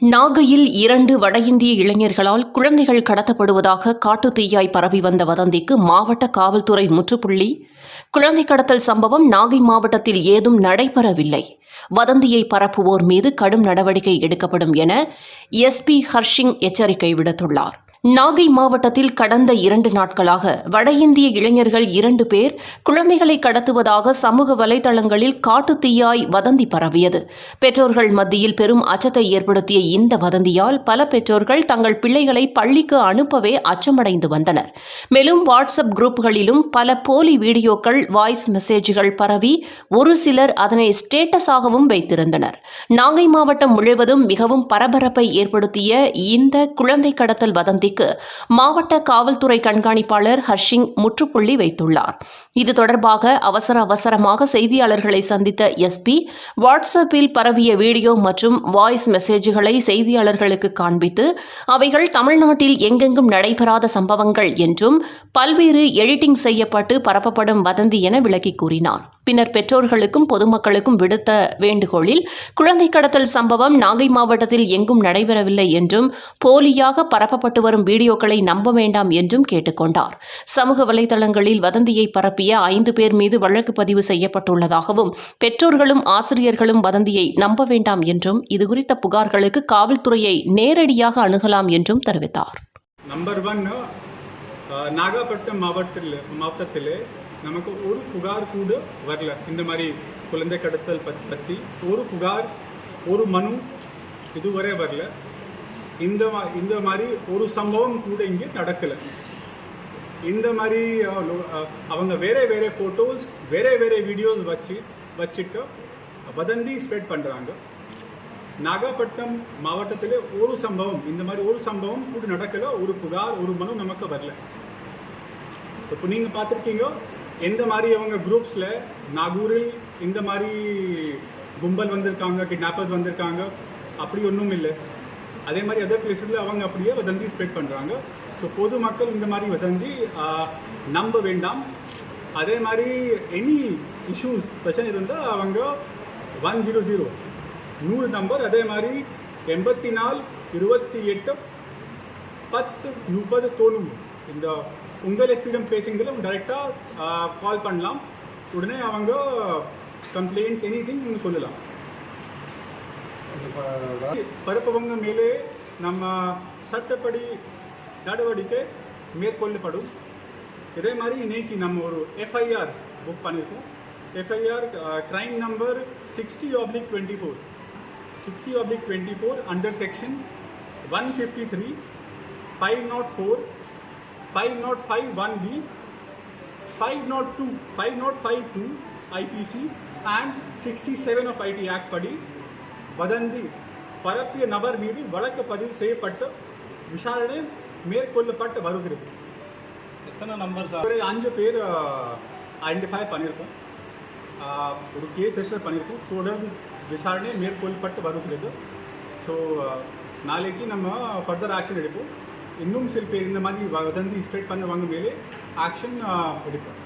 நாகையில் இரண்டு வட இந்திய இளைஞர்களால் குழந்தைகள் கடத்தப்படுவதாக காட்டு தீயாய் பரவி வந்த வதந்திக்கு மாவட்ட காவல்துறை முற்றுப்புள்ளி. குழந்தை கடத்தல் சம்பவம் நாகை மாவட்டத்தில் ஏதும் நடைபெறவில்லை. வதந்தியை பரப்புவோர் மீது கடும் நடவடிக்கை எடுக்கப்படும் என எஸ்பி ஹர்ஷிங் எச்சரிக்கை விடுத்துள்ளார். நாகை மாவட்டத்தில் கடந்த இரண்டு நாட்களாக வட இந்திய இளைஞர்கள் இரண்டு பேர் குழந்தைகளை கடத்துவதாக சமூக வலைதளங்களில் காட்டு தீயாய் வதந்தி பரவியது. பெற்றோர்கள் மத்தியில் பெரும் அச்சத்தை ஏற்படுத்திய இந்த வதந்தியால் பல பெற்றோர்கள் தங்கள் பிள்ளைகளை பள்ளிக்கு அனுப்பவே அச்சமடைந்து வந்தனர். மேலும் வாட்ஸ்அப் குரூப்புகளிலும் பல போலி வீடியோக்கள் வாய்ஸ் மெசேஜ்கள் பரவி ஒரு சிலர் அதனை ஸ்டேட்டஸாகவும் வைத்திருந்தனர். நாகை மாவட்டம் முழுவதும் மிகவும் பரபரப்பை ஏற்படுத்திய இந்த குழந்தை கடத்தல் வதந்தி வதந்திக்கு மாவட்ட காவல்துறை கண்காணிப்பாளர் ஹர்ஷிங் முற்றுப்புள்ளி வைத்துள்ளார். இது தொடர்பாக அவசர அவசரமாக செய்தியாளர்களை சந்தித்த எஸ்பி வாட்ஸ்அப்பில் பரவிய வீடியோ மற்றும் வாய்ஸ் மெசேஜ்களை செய்தியாளர்களுக்கு காண்பித்து அவைகள் தமிழ்நாட்டில் எங்கெங்கும் நடைபெறாத சம்பவங்கள் என்றும் பல்வேறு எடிட்டிங் செய்யப்பட்டு பரப்பப்படும் வதந்தி என விளக்கி கூறினார். பின்னர் பெற்றோர்களுக்கும் பொதுமக்களுக்கும் விடுத்த வேண்டுகோளில் குழந்தை கடத்தல் சம்பவம் நாகை மாவட்டத்தில் எங்கும் நடைபெறவில்லை என்றும் போலியாக பரப்பப்பட்டு வரும் வீடியோக்களை நம்ப வேண்டாம் என்றும் கேட்டுக்கொண்டார். சமூக வலைதளங்களில் வதந்தியை பரப்பிய ஐந்து பேர் மீது வழக்கு பதிவு செய்யப்பட்டுள்ளதாகவும் பெற்றோர்களும் ஆசிரியர்களும் வதந்தியை நம்ப வேண்டாம் என்றும் இதுகுறித்த புகார்களுக்கு காவல்துறையை நேரடியாக அணுகலாம் என்றும் தெரிவித்தார். நம்பர் ஒன் uh, நாகப்பட்டினம் மாவட்டத்தில் மாவட்டத்தில் நமக்கு ஒரு புகார் கூட வரல. இந்த மாதிரி குழந்தை கடத்தல் பத் பற்றி ஒரு புகார் ஒரு மனு இதுவரை வரல. இந்த மா- இந்த மாதிரி ஒரு சம்பவம் கூட இங்கே நடக்கலை. இந்த மாதிரி அவங்க வேற வேற ஃபோட்டோஸ் வேற வேற வீடியோஸ் வச்சு வச்சுட்டு வதந்தி ஸ்ப்ரெட் பண்ணுறாங்க நாகப்பட்டினம் மாவட்டத்தில் ஒரு சம்பவம் இந்த மாதிரி ஒரு சம்பவம் கூட நடக்கலை. ஒரு புகார் ஒரு மனு நமக்கு வரல. இப்போ நீங்கள் பார்த்துருக்கீங்க எந்த மாதிரி அவங்க குரூப்ஸில் நாகூரில் இந்த மாதிரி கும்பல் வந்திருக்காங்க கிட்னாப்பர்ஸ் வந்திருக்காங்க அப்படி ஒன்றும் இல்லை. அதே மாதிரி அதர் பிளேஸில் அவங்க அப்படியே வதந்தி ஸ்ப்ரெட் பண்ணுறாங்க ஸோ பொதுமக்கள் இந்த மாதிரி வதந்தி நம்ப வேண்டாம். அதே மாதிரி எனி இஷ்யூஸ் பிரச்சனை இருந்தால் அவங்க ஒன் ஜீரோ ஜீரோ நூறு நம்பர் அதே மாதிரி எண்பத்தி நாலு இருபத்தி எட்டு பத்து முப்பது தொண்ணூறு இந்த உங்கள் எஸ்பிடம் பேசுங்களும் டைரெக்டாக கால் பண்ணலாம். உடனே அவங்க கம்ப்ளைண்ட்ஸ் எனி திங் நீங்கள் சொல்லலாம். பரப்பவங்க மேலே நம்ம சட்டப்படி நடவடிக்கை மேற்கொள்ளப்படும். இதே மாதிரி இன்னைக்கு நம்ம ஒரு எஃப்ஐஆர் புக் பண்ணியிருக்கோம் FIR crime number sixty oblique twenty four sixty oblique twenty four under section one fifty three five naught four five naught five one B five naught two five naught five two IPC and sixty seven of IT act படி வதந்தி பரப்பிய நபர் மீது வழக்கு பதிவு செய்யப்பட்டு விசாரணை மேற்கொள்ளப்பட்டு வருகிறது எத்தனை நம்பர் சார் ஒரு அஞ்சு பேர் ஐடென்டிஃபை பண்ணியிருக்கோம் ஆஹ், ஒரு கேஸ் ரெஜிஸ்டர் பண்ணியிருக்கோம் தொடர்ந்து விசாரணை மேற்கொள்ளப்பட்டு வருகிறது ஸோ நாளைக்கு நம்ம ஃபர்தர் ஆக்ஷன் எடுப்போம் இன்னும் சில பேர் இந்த மாதிரி வதந்தி ஸ்ப்ரெட் பண்ணுவாங்க மேலே ஆக்ஷன் எடுப்போம்